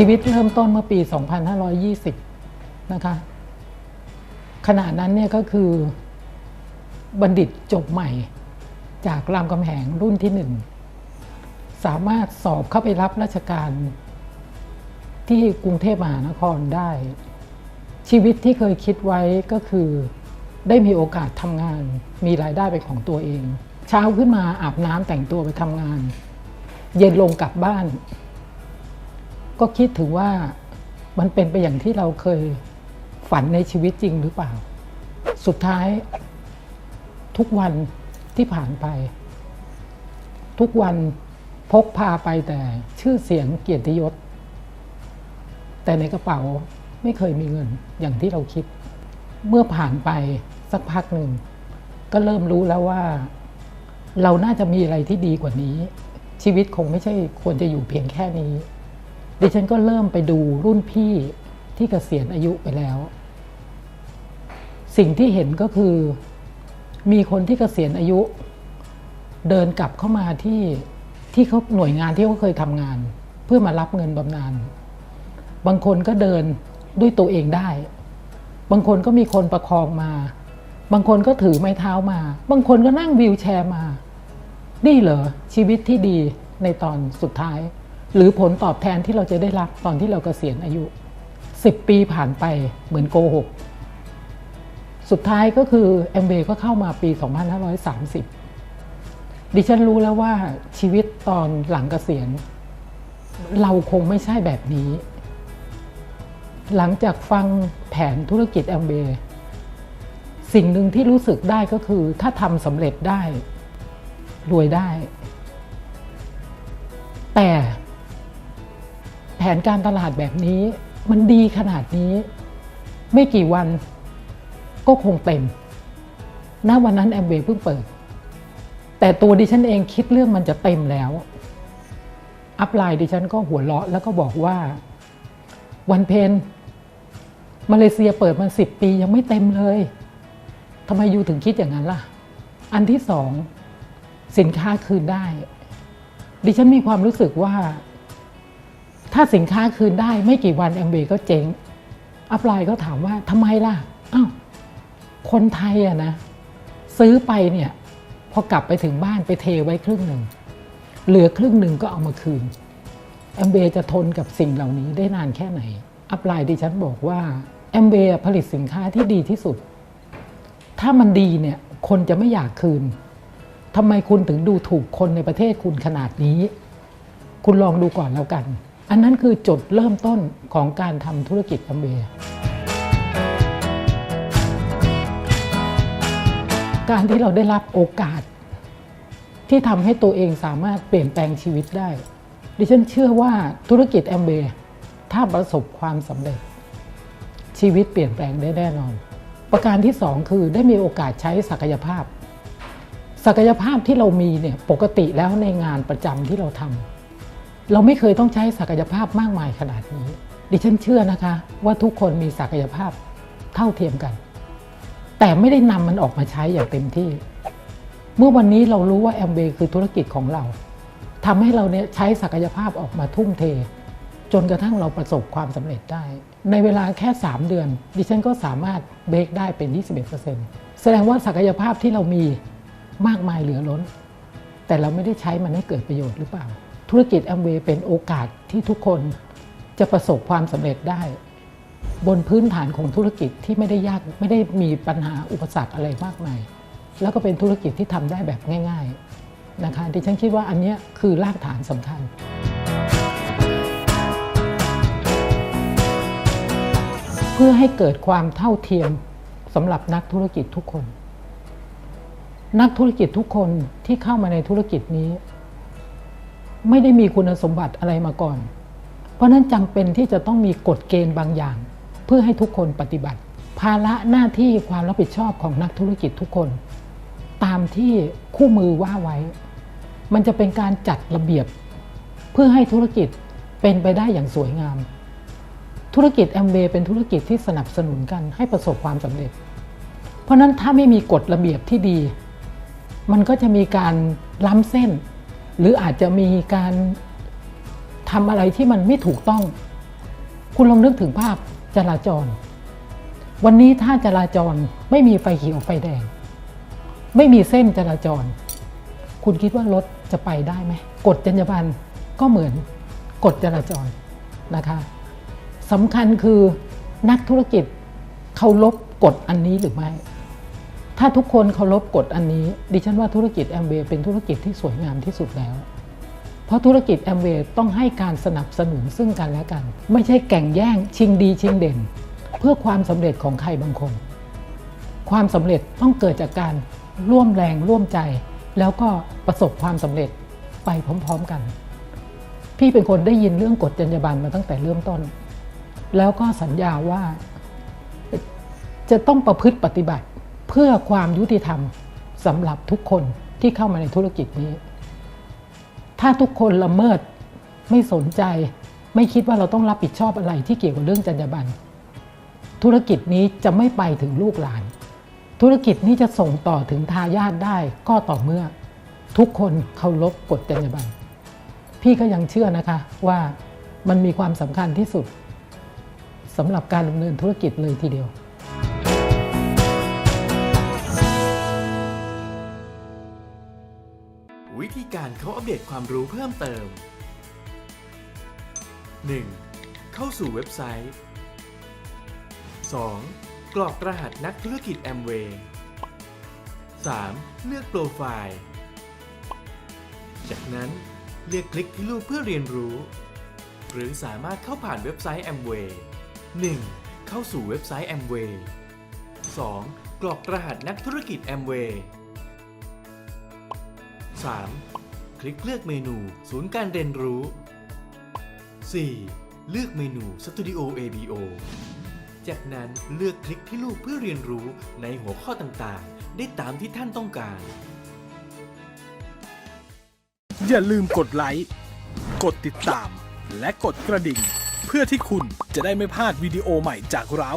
ชีวิตเริ่มต้นเมื่อปี 2520 นะคะ ขณะนั้นเนี่ยก็คือบัณฑิตจบใหม่จากรามคำแหงรุ่นที่หนึ่ง สามารถสอบเข้าไปรับราชการที่กรุงเทพมหานครได้ ชีวิตที่เคยคิดไว้ก็คือได้มีโอกาสทำงาน มีรายได้เป็นของตัวเอง เช้าขึ้นมาอาบน้ำแต่งตัวไปทำงาน เย็นลงกลับบ้าน ก็คิดถึงว่ามันเป็นไปอย่างที่เราเคยฝันในชีวิตจริงหรือเปล่า สุดท้าย ทุกวันที่ผ่านไป ทุกวันพกพาไปแต่ชื่อเสียงเกียรติยศ แต่ในกระเป๋าไม่เคยมีเงินอย่างที่เราคิด เมื่อผ่านไปสักพักหนึ่ง ก็เริ่มรู้แล้วว่า เราน่าจะมีอะไรที่ดีกว่านี้ ชีวิตคงไม่ใช่ควรจะอยู่เพียงแค่นี้ ดิฉันก็เริ่มไปดูรุ่นพี่ที่เกษียณอายุไปแล้ว สิ่งที่เห็นก็คือ มีคนที่เกษียณอายุ เดินกลับเข้ามาที่ที่เขาหน่วยงานที่เขาเคยทำงาน เพื่อมารับเงินบำนาญบางคนก็เดินด้วยตัวเองได้ บางคนก็มีคนประคองมา บางคนก็ถือไม้เท้ามา บางคนก็นั่งวีลแชร์มา นี่เหรอชีวิตที่ดีในตอนสุดท้าย หรือผลตอบแทนที่เราจะได้รับตอนที่เรากเกษียณอายุ 10 ปีผ่านไปเหมือนโกหก สุดท้ายก็คือแอมเบก็เข้ามาปี 2530 ดิฉันรู้แล้วว่าชีวิตตอนหลังเกษียณ เราคงไม่ใช่แบบนี้ หลังจากฟังแผนธุรกิจแอมเบสิ่งหนึ่งที่รู้สึกได้ก็คือถ้าทำสำเร็จได้ รวยได้ แต่ แผนการตลาดแบบนี้ มันดีขนาดนี้ ไม่กี่วันก็คงเต็มณวันนั้นแอมเบย์เพิ่งเปิด แต่ตัวดิฉันเองคิดเรื่องมันจะเต็มแล้ว อัพไลน์ดิฉันก็หัวเราะแล้วก็บอกว่า วันเพนมาเลเซียเปิดมาสิบปียังไม่เต็มเลยทำไมยูถึงคิดอย่างนั้นล่ะ อันที่สองสินค้าคืนได้ ดิฉันมีความรู้สึกว่า ถ้าสินค้าคืนได้ไม่กี่วันแอมเบก็เจ๊งอัพไลน์ก็ถามว่าทำไมล่ะอ้าวคนไทยอะนะ ซื้อไปเนี่ยพอกลับไปถึงบ้านไปเทไว้ครึ่งหนึ่งเหลือครึ่งหนึ่งก็เอามาคืนแอมเบจะทนกับสิ่งเหล่านี้ได้นานแค่ไหน อัพไลน์ดิฉันบอกว่าแอมเบผลิตสินค้าที่ดีที่สุด ถ้ามันดีเนี่ยคนจะไม่อยากคืนทำไมคุณถึงดูถูกคนในประเทศคุณขนาดนี้ คุณลองดูก่อนแล้วกัน อันนั้นคือจุดเริ่มต้นของการทำธุรกิจแอมเบย์การที่เราได้รับโอกาส ที่ทำให้ตัวเองสามารถเปลี่ยนแปลงชีวิตได้ ดิฉันเชื่อว่าธุรกิจแอมเบย์ถ้าประสบความสำเร็จ ชีวิตเปลี่ยนแปลงได้แน่นอน ประการที่สองคือได้มีโอกาสใช้ศักยภาพ ศักยภาพที่เรามีเนี่ยปกติแล้วในงานประจำที่เราทำ เราไม่เคยต้องใช้ศักยภาพมากมายขนาดนี้ ดิฉันเชื่อนะคะ ว่าทุกคนมีศักยภาพเท่าเทียมกัน แต่ไม่ได้นำมันออกมาใช้อย่างเต็มที่ เมื่อวันนี้เรารู้ว่าแอมเบคือธุรกิจของเราทำให้เราเนี่ยใช้ศักยภาพออกมาทุ่มเท จนกระทั่งเราประสบความสำเร็จได้ ในเวลาแค่ 3 เดือน ดิฉันก็สามารถเบรกได้เป็น 21%แสดงว่าศักยภาพที่เรามีมากมายเหลือล้น แต่เราไม่ได้ใช้มันให้เกิดประโยชน์หรือเปล่า ธุรกิจแอมเวย์เป็นโอกาสที่ทุกคนจะประสบความสำเร็จได้ บนพื้นฐานของธุรกิจที่ไม่ได้ยากไม่ได้มีปัญหาอุปสรรคอะไรมากมาย แล้วก็เป็นธุรกิจที่ทำได้แบบง่าย ๆนะคะดิฉันคิดว่าอันนี้คือรากฐานสำคัญเพื่อให้เกิดความเท่าเทียมสำหรับนักธุรกิจทุกคน นักธุรกิจทุกคนที่เข้ามาในธุรกิจนี้ ไม่ได้มีคุณสมบัติอะไรมาก่อน เพราะนั้นจำเป็นที่จะต้องมีกฎเกณฑ์บางอย่าง เพื่อให้ทุกคนปฏิบัติ ภาระหน้าที่ความรับผิดชอบของนักธุรกิจทุกคน ตามที่คู่มือว่าไว้ มันจะเป็นการจัดระเบียบ เพื่อให้ธุรกิจเป็นไปได้อย่างสวยงาม ธุรกิจแอมเบเป็นธุรกิจที่สนับสนุนกันให้ประสบความสำเร็จ เพราะนั้นถ้าไม่มีกฎระเบียบที่ดี มันก็จะมีการล้ำเส้น หรืออาจจะมีการทำอะไรที่มันไม่ถูกต้อง คุณลองนึกถึงภาพจราจร วันนี้ถ้าจราจรไม่มีไฟเขียวไฟแดง ไม่มีเส้นจราจร คุณคิดว่ารถจะไปได้ไหมกฎจรรยาบรรณก็เหมือนกฎจราจรนะคะสำคัญคือนักธุรกิจเคารพกฎอันนี้หรือไม่ ถ้าทุกคนเคารพกฎอันนี้ ดิฉันว่าธุรกิจแอมเวย์เป็นธุรกิจที่สวยงามที่สุดแล้ว เพราะธุรกิจแอมเวย์ต้องให้การสนับสนุนซึ่งกันและกัน ไม่ใช่แข่งแย่งชิงดีชิงเด่น เพื่อความสำเร็จของใครบางคน ความสำเร็จต้องเกิดจากการร่วมแรงร่วมใจ แล้วก็ประสบความสำเร็จไปพร้อมๆกัน พี่เป็นคนได้ยินเรื่องกฎจรรยาบรรณมาตั้งแต่เริ่มต้น แล้วก็สัญญาว่าจะต้องประพฤติปฏิบัติ พื่อความยุติธรรมสำหรับทุกคนที่เข้ามาในธุรกิจนี้ ถ้าทุกคนละเมิดไม่สนใจ ไม่คิดว่าเราต้องรับผิดชอบอะไรที่เกี่ยวกับเรื่องจรรยาบรรณธุรกิจนี้จะไม่ไปถึงลูกหลาน ธุรกิจนี้จะส่งต่อถึงทายาทได้ก็ต่อเมื่อ ทุกคนเคารพกฎจรรยาบรรณพี่ก็ยังเชื่อนะคะว่ามันมีความสำคัญที่สุดสำหรับการดำเนินธุรกิจเลยทีเดียว วิธีการเขาอัปเดตความรู้เพิ่มเติม 1. เข้าสู่เว็บไซต์ 2. กรอกรหัสนักธุรกิจแอมเวย์ 3. เลือกโปรไฟล์ จากนั้นเลือกคลิกที่รูปเพื่อเรียนรู้ หรือสามารถเข้าผ่านเว็บไซต์ Amway 1. เข้าสู่เว็บไซต์ Amway 2. กรอกรหัสนักธุรกิจ Amway 3. คลิกเลือกเมนู ศูนย์การเรียนรู้ 4. เลือกเมนู Studio ABO จากนั้นเลือกคลิกที่รูปเพื่อเรียนรู้ในหัวข้อต่างๆ ได้ตามที่ท่านต้องการ อย่าลืมกดไลค์ กดติดตาม และกดกระดิ่ง เพื่อที่คุณจะได้ไม่พลาดวิดีโอใหม่จากเรา